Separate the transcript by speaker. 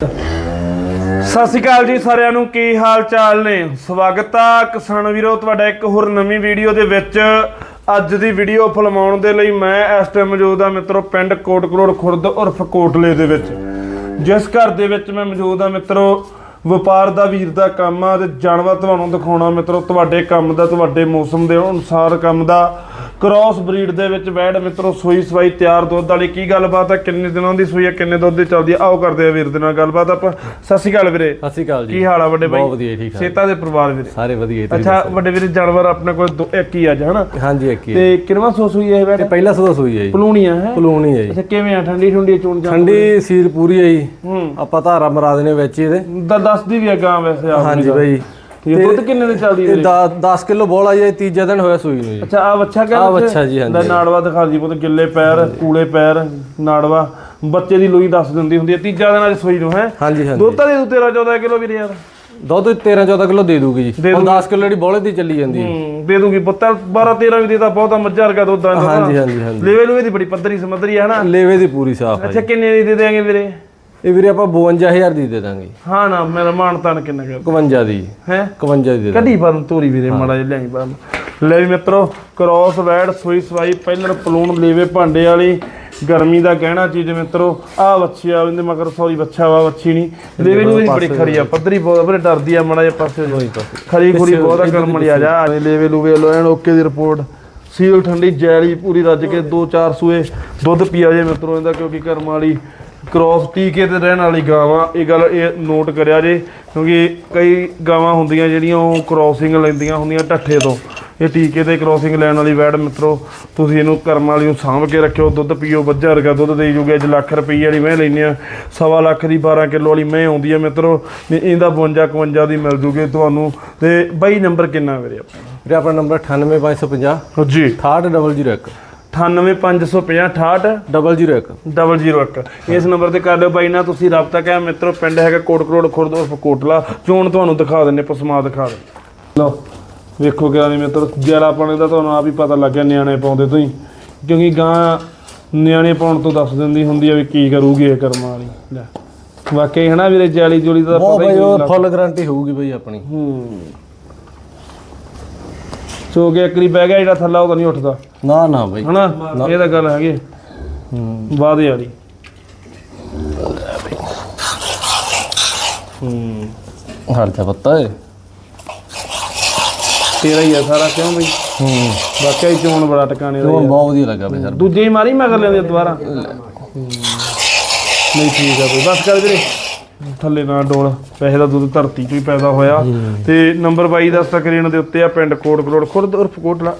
Speaker 1: ਸਤਿ ਸ਼੍ਰੀ ਅਕਾਲ ਜੀ ਸਾਰਿਆਂ ਨੂੰ, ਕੀ ਹਾਲ ਚਾਲ ਨੇ? ਸਵਾਗਤ ਆ ਕਿਸਾਨ ਵੀਰੋ, ਤੁਹਾਡਾ ਇੱਕ ਹੋਰ ਨਵੀਂ ਵੀਡੀਓ ਦੇ ਵਿੱਚ। ਅੱਜ ਦੀ ਵੀਡੀਓ ਫਿਲਮਾਉਣ ਦੇ ਲਈ ਮੈਂ ਇਸ ਟਾਈਮ ਮੌਜੂਦ ਆ ਮਿੱਤਰੋ, ਪਿੰਡ ਕੋਟਕਲੋੜ ਖੁਰਦ ਉਰਫ ਕੋਟਲੇ ਦੇ ਵਿੱਚ। ਜਿਸ ਘਰ ਦੇ ਵਿੱਚ ਮੈਂ ਮੌਜੂਦ ਆ ਮਿੱਤਰੋ, ਵਪਾਰ ਦਾ ਵੀਰ ਦਾ ਕੰਮ ਆ ਤੇ ਜਾਨਵਰ ਤੁਹਾਨੂੰ ਦਿਖਾਉਣਾ ਮਿੱਤਰੋ, ਤੁਹਾਡੇ ਕੰਮ ਦਾ, ਤੁਹਾਡੇ ਮੌਸਮ ਦੇ ਅਨੁਸਾਰ ਕੰਮ ਦਾ। ਕ੍ਰਾਸ ਬਰੀਡ ਦੇ ਵਿੱਚ ਬੈਡ ਮਿੱਤਰੋ ਸੂਈ ਸਵਾਈ ਤਿਆਰ ਦੁੱਧ ਵਾਲੀ ਕੀ ਗੱਲਬਾਤ ਆ ਕਿੰਨੇ ਦਿਨਾਂ ਦੀ ਸੂਈ ਆ ਕਿੰਨੇ ਦੁੱਧ ਦੀ ਚੱਲਦੀ ਆ ਆਓ ਕਰਦੇ ਆ ਵੀਰ ਦੇ ਨਾਲ ਗੱਲਬਾਤ ਆਪਾਂ। ਸਤਿ ਸ਼੍ਰੀ ਅਕਾਲ ਵੀਰੇ।
Speaker 2: ਸਤਿ ਸ਼੍ਰੀ ਅਕਾਲ ਜੀ।
Speaker 1: ਕੀ ਹਾਲ ਆ ਵੱਡੇ ਬਾਈ?
Speaker 2: ਬਹੁਤ ਵਧੀਆ ਠੀਕ ਠਾਕ।
Speaker 1: ਸੇਤਾ ਦੇ ਪਰਿਵਾਰ ਵੀਰੇ।
Speaker 2: ਸਾਰੇ ਵਧੀਆ ਜੀ, ਤੁਸੀਂ
Speaker 1: ਅੱਛਾ ਵੱਡੇ ਵੀਰੇ ਜਾਨਵਰ ਆਪਣੇ ਕੋਲ ਇੱਕ ਹੀ ਹਨਾ?
Speaker 2: ਦੱਸੋ। ਹਾਂਜੀ ਇੱਕ ਹੀ।
Speaker 1: ਤੇ ਕਿੰਨਵਾਂ ਸੋ ਸੂਈ ਇਹ
Speaker 2: ਇਹ ਪਹਿਲਾ ਸਦਾ ਸੂਈ ਹੈ ਜੀ।
Speaker 1: ਪਲੂਣੀਆਂ ਹੈ?
Speaker 2: ਪਲੂਣੀ ਹੈ ਜੀ।
Speaker 1: ਅੱਛਾ ਕਿਵੇਂ ਆ? ਠੰਡੀ ਠੰਡੀ ਚੋਣ ਜਾਂ
Speaker 2: ਠੰਡੀ ਸੀਲ ਪੂਰੀ ਹੈ ਜੀ।
Speaker 1: ਹੂੰ।
Speaker 2: ਆਪਾਂ ਧਾਰਾ ਮਰਾ ਦੇਣੇ ਵਿੱਚ ਇਹਦੇ।
Speaker 1: ਦਾ ਦੱਸਦੀ ਵੀ ਆ ਗਾਂ ਵੈਸੇ ਆ
Speaker 2: ਹਾਂਜੀ ਬਾਈ।
Speaker 1: ਇਹ ਦੁੱਧ ਕਿੰਨੇ ਦੀ ਚੱਲਦੀ ਵੀਰੇ
Speaker 2: 10 ਕਿਲੋ ਬੋਲ ਹੈ ਤੀਜਾ ਦਿਨ ਹੋਇਆ ਸੂਈ ਨੂੰ ਜੀ।
Speaker 1: ਅੱਛਾ ਆ ਬੱਚਾ ਕਹਿੰਦਾ
Speaker 2: ਬੱਚਾ ਜੀ, ਹਾਂਜੀ।
Speaker 1: ਦਾ ਨਾੜਵਾ ਦਿਖਾ ਦੀ ਪੁੱਤ ਗਿੱਲੇ ਪੈਰ ਕੂਲੇ ਪੈਰ ਨਾੜਵਾ। ਬੱਚੇ ਦੀ ਲੋਈ ਦੱਸ ਦਿੰਦੀ ਹੁੰਦੀ ਹੈ ਤੀਜਾ ਦਿਨ ਅੱਜ ਸੋਈ ਨੂੰ ਹੈ?
Speaker 2: ਹਾਂਜੀ ਹਾਂਜੀ।
Speaker 1: ਦੁੱਧ ਤਾਂ ਦੇ ਦੂ 13 14 ਕਿਲੋ ਵੀਰੇ ਯਾਰ।
Speaker 2: ਦੁੱਧ 13 14 ਕਿਲੋ ਦੇ ਦੂਗੀ ਜੀ। ਹੁਣ 10 ਕਿਲੋ ਜਿਹੜੀ ਬੋਲੇ ਦੀ ਚੱਲੀ ਜਾਂਦੀ ਹੈ।
Speaker 1: ਹੂੰ ਦੇ ਦੂਗੀ ਬੱਤਾ 12 13 ਵੀ ਦੇਤਾ ਬਹੁਤਾ ਮੱਝਾਂ ਵਰਗਾ ਦੁੱਧ ਆਂਦਾ
Speaker 2: ਹਾਂਜੀ ਹਾਂਜੀ ਹਾਂਜੀ।
Speaker 1: ਲੈਵਲ ਨੂੰ ਇਹਦੀ ਬੜੀ ਪੱਧਰੀ ਸਮੱਧਰੀ ਹੈ ਨਾ?
Speaker 2: ਲੇਵੇ ਦੀ ਪੂਰੀ ਸਾਫ਼ ਹੈ
Speaker 1: ਅੱਛਾ ਕਿੰਨੇ ਦੀ ਦੇ ਦੇਾਂਗੇ ਵੀਰੇ?
Speaker 2: ਇਹ ਵੀਰੇ ਆਪਾਂ 52000 ਦੀ ਦੇ ਦਾਂਗੇ।
Speaker 1: ਹਾਂ ਨਾ ਮੇਰਾ ਮਾਨ ਤਾਨ ਕਿੰਨਾ ਕਰ
Speaker 2: 51 ਦੀ।
Speaker 1: ਹੈ?
Speaker 2: 51 ਦੀ ਦੇ
Speaker 1: ਕੱਢੀ ਪਰ ਤੋਰੀ ਵੀਰੇ ਮਾੜਾ ਜਿਹਾ ਲਿਆਈ ਪਰ ਲੈ ਵੀ ਮਿੱਤਰੋ ਕ੍ਰਾਸ ਵੈਡ ਸੂਈ ਸਵਾਈ ਪਹਿਲਣ ਪਲੂਣ ਲੇਵੇ ਭਾਂਡੇ ਵਾਲੀ ਗਰਮੀ ਦਾ ਕਹਿਣਾ ਚੀਜ਼ ਮਿੱਤਰੋ ਆ ਵੱਛੀ ਆ ਉਹਦੇ ਮਗਰ ਸੌਰੀ ਬੱਚਾ ਵਾ ਵੱਛੀ ਨਹੀਂ। ਲੇਵੇ ਨੂੰ ਵੀ ਬੜੀ ਖਰੀ ਆ ਪੱਧਰੀ ਬਹੁਤ ਬੜੇ ਡਰਦੀ ਆ ਮਾੜਾ ਜਿਹਾ ਪਾਸੇ ਹੋ ਖਰੀ ਖੁਰੀ ਬਹੁਤ ਆ ਕਰਮ ਵਾਲੀ ਆ ਜਾ ਲੇਵੇ ਲੂਵੇ ਲੋ ਐਨ ਓਕੇ ਦੀ ਰਿਪੋਰਟ ਸੀਲ ਠੰਡੀ ਜੈਲੀ ਪੂਰੀ ਰੱਜ ਕੇ 2-4 ਸੂਏ ਦੁੱਧ ਪੀਆ ਜੇ ਮਿੱਤਰੋ ਇਹਦਾ ਕਿਉਂਕਿ ਕਰਮ ਵਾਲੀ ਕ੍ਰਾਸ ਟੀਕੇ ਤੇ ਰਹਿਣ ਵਾਲੀ ਗਾਵਾਂ ਇਹ ਗੱਲ ਇਹ ਨੋਟ ਕਰਿਆ ਜੇ ਕਿਉਂਕਿ ਕਈ ਗਾਵਾਂ ਹੁੰਦੀਆਂ ਜਿਹੜੀਆਂ ਉਹ ਕ੍ਰਾਸਿੰਗ ਲੈਂਦੀਆਂ ਹੁੰਦੀਆਂ ਢੱਠੇ ਤੋਂ। ਇਹ ਟੀਕੇ ਤੇ ਕ੍ਰਾਸਿੰਗ ਲੈਣ ਵਾਲੀ ਵੈੜ ਮਿੱਤਰੋ ਤੁਸੀਂ ਇਹਨੂੰ ਕਰਮ ਵਾਲੀ ਨੂੰ ਸਾਂਭ ਕੇ ਰੱਖਿਓ ਦੁੱਧ ਪੀਓ ਵੱਜਾ ਵਰਗਾ ਦੁੱਧ ਦੇ ਜੂਗੇ ਅੱਜ ਲੱਖ ਰੁਪਏ ਵਾਲੀ ਮੈਂ ਲੈਨੇ ਆ ਸਵਾ ਲੱਖ ਦੀ 12 ਕਿਲੋ ਵਾਲੀ ਮੈਂ ਆਉਂਦੀ ਆ ਮਿੱਤਰੋ ਇਹਦਾ 52 51 ਦੀ ਮਿਲ ਜੂਗੇ ਤੁਹਾਨੂੰ। ਤੇ ਬਾਈ ਨੰਬਰ ਕਿੰਨਾ ਵੀਰੇ ਆਪਣਾ?
Speaker 2: ਵੀਰੇ ਆਪਣਾ ਨੰਬਰ 98550
Speaker 1: ਜੀ।
Speaker 2: 68001
Speaker 1: 98550680001
Speaker 2: 001
Speaker 1: ਇਸ ਨੰਬਰ ਤੇ ਕਰ ਲਿਓ ਬਾਈ ਨਾ ਤੁਸੀਂ ਰਾਬਤਾ ਕਰਿਆ ਮਿੱਤਰੋ ਪਿੰਡ ਹੈਗਾ ਕੋਟ ਕਰੋੜ ਖੁਰਦੋਸ ਕੋਟਲਾ ਚੋਣ ਤੁਹਾਨੂੰ ਦਿਖਾ ਦਿੰਨੇ ਪਸਮਾ ਦਿਖਾ ਦੇ ਲਓ ਵੇਖੋ ਕਿਆ ਨਹੀਂ ਮਿੱਤਰ ਜ਼ਿਆਦਾ ਪਾਣੇ ਦਾ ਤੁਹਾਨੂੰ ਆਪ ਹੀ ਪਤਾ ਲੱਗ ਗਿਆ ਨਿਆਣੇ ਪਾਉਂਦੇ ਤੁਸੀਂ ਕਿਉਂਕਿ ਗਾਂ ਨਿਆਣੇ ਪਾਉਣ ਤੋਂ ਦੱਸ ਦਿੰਦੀ ਹੁੰਦੀ ਆ ਵੀ ਕੀ ਕਰੂਗੀ ਇਹ ਕਰਮਾਂ ਵਾਲੀ ਲੈ ਵਾਕਈ ਹਨਾ ਵੀਰੇ ਜਾਲੀ ਜੁਲੀ ਦਾ ਪਤਾ ਹੀ ਨਹੀਂ
Speaker 2: ਫੁੱਲ ਗਰੰਟੀ ਹੋਊਗੀ ਬਈ ਆਪਣੀ
Speaker 1: ਹੂੰ ਸੋ ਗਿਆ ਕਰੀ ਬਹਿ ਗਿਆ ਜਿਹੜਾ ਥੱਲਾ ਉਹ ਤਾਂ ਨਹੀਂ ਉੱਠਦਾ।
Speaker 2: ਨਾ ਨਾ ਬਈ।
Speaker 1: ਹਨਾ? ਇਹ ਤਾਂ ਗੱਲ ਹੈਗੀ।
Speaker 2: ਹੂੰ।
Speaker 1: ਵਾਦੇ ਵਾਲੀ ਹੂੰ।
Speaker 2: ਹਰ ਜਾ ਪੱਤਾ ਏ
Speaker 1: ਤੇਰਾ ਹੀ ਆ ਸਾਰਾ ਕਿਉਂ ਬਈ?
Speaker 2: ਹੂੰ।
Speaker 1: ਵਾਕਿਆ ਹੀ ਚੋਣ ਬੜਾ ਟਿਕਾਣੇ ਦਾ
Speaker 2: ਉਹ ਬਹੁਤ ਵਧੀਆ ਲੱਗਾ ਬਈ ਸਰ।
Speaker 1: ਦੂਜੇ ਹੀ ਮਾਰੀ ਮਗਰ ਲੈਂਦੇ ਦੁਬਾਰਾ। ਨਹੀਂ ਠੀਕ ਆ ਬਈ। ਬਸ ਕਰ ਵੀਰੇ। ਥੱਲੇ ਨਾ ਡੋਲ ਪੈਸੇ ਦਾ ਦੁੱਧ ਧਰਤੀ ਚੋਂ ਹੀ ਪੈਦਾ ਹੋਇਆ। ਤੇ ਨੰਬਰ 22 ਦਾ ਸਕਰੀਨ ਦੇ ਉੱਤੇ ਆ ਪਿੰਡ ਕੋਟ ਕਰੋੜ ਖੁਰਦ ਉਰਫ ਕੋਟਲਾ।